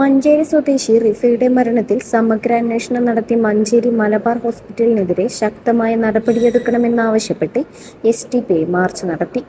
മഞ്ചേരി സ്വദേശി റിഫയുടെ മരണത്തിൽ സമഗ്ര അന്വേഷണം നടത്തി മഞ്ചേരി മലബാർ ഹോസ്പിറ്റലിനെതിരെ ശക്തമായ നടപടിയെടുക്കണമെന്നാവശ്യപ്പെട്ട് എസ് ടി പി മാർച്ച് നടത്തി.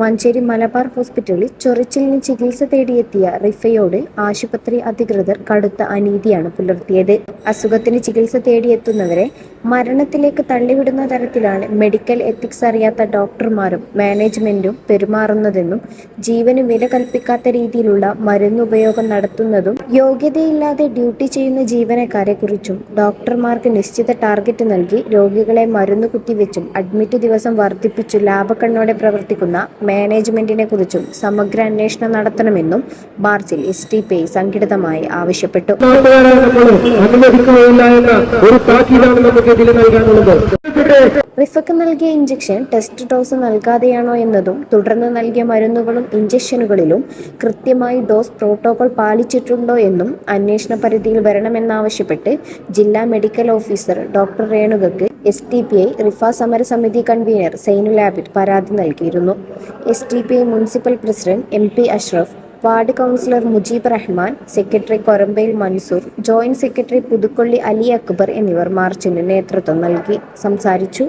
മഞ്ചേരി മലബാർ ഹോസ്പിറ്റലിൽ ചൊറിച്ചിലിന് ചികിത്സ തേടിയെത്തിയ റിഫയോട് ആശുപത്രി അധികൃതർ കടുത്ത അനീതിയാണ് പുലർത്തിയത്. അസുഖത്തിന് ചികിത്സ തേടിയെത്തുന്നവരെ മരണത്തിലേക്ക് തള്ളിവിടുന്ന തരത്തിലാണ് മെഡിക്കൽ എത്തിക്സ് അറിയാത്ത ഡോക്ടർമാരും മാനേജ്മെന്റും പെരുമാറുന്നതെന്നും ജീവന് വില കൽപ്പിക്കാത്ത രീതിയിലുള്ള മരുന്നുപയോഗം നടത്തുന്നതും യോഗ്യതയില്ലാതെ ഡ്യൂട്ടി ചെയ്യുന്ന ജീവനക്കാരെ കുറിച്ചും ഡോക്ടർമാർക്ക് നിശ്ചിത ടാർഗറ്റ് നൽകി രോഗികളെ മരുന്ന് കുത്തിവെച്ചും അഡ്മിറ്റ് ദിവസം വർദ്ധിപ്പിച്ചു ലാഭക്കണ്ണോടെ പ്രവർത്തിക്കുന്ന മാനേജ്മെന്റിനെ കുറിച്ചും സമഗ്ര അന്വേഷണം നടത്തണമെന്നും ബാർസിൽ എസ് ടി പി സംഘടിതമായി ആവശ്യപ്പെട്ടു. ഒരു നമുക്ക് റിഫക്ക് നൽകിയ ഇഞ്ചക്ഷൻ ടെസ്റ്റ് ഡോസ് നൽകാതെയാണോ എന്നതും തുടർന്ന് നൽകിയ മരുന്നുകളും ഇഞ്ചക്ഷനുകളിലും കൃത്യമായി ഡോസ് പ്രോട്ടോകോൾ പാലിച്ചിട്ടുണ്ടോ എന്നും അന്വേഷണ പരിധിയിൽ വരണമെന്നാവശ്യപ്പെട്ട് ജില്ലാ medical officer doctor രേണുകക്ക് S T P I Rifa സമരസമിതി കൺവീനർ സൈനുൽ ആബിദ് പരാതി നൽകിയിരുന്നു. S T P I municipal president M P Ashraf ward councillor Mujeeb Rahman secretary Korambayil Mansoor joint secretary Puthukkolli Ali Akbar എന്നിവർ മാർച്ചിന് നേതൃത്വം നൽകി. സംസാരിച്ചു.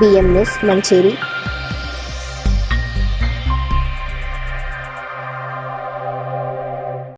B M news Manjeri.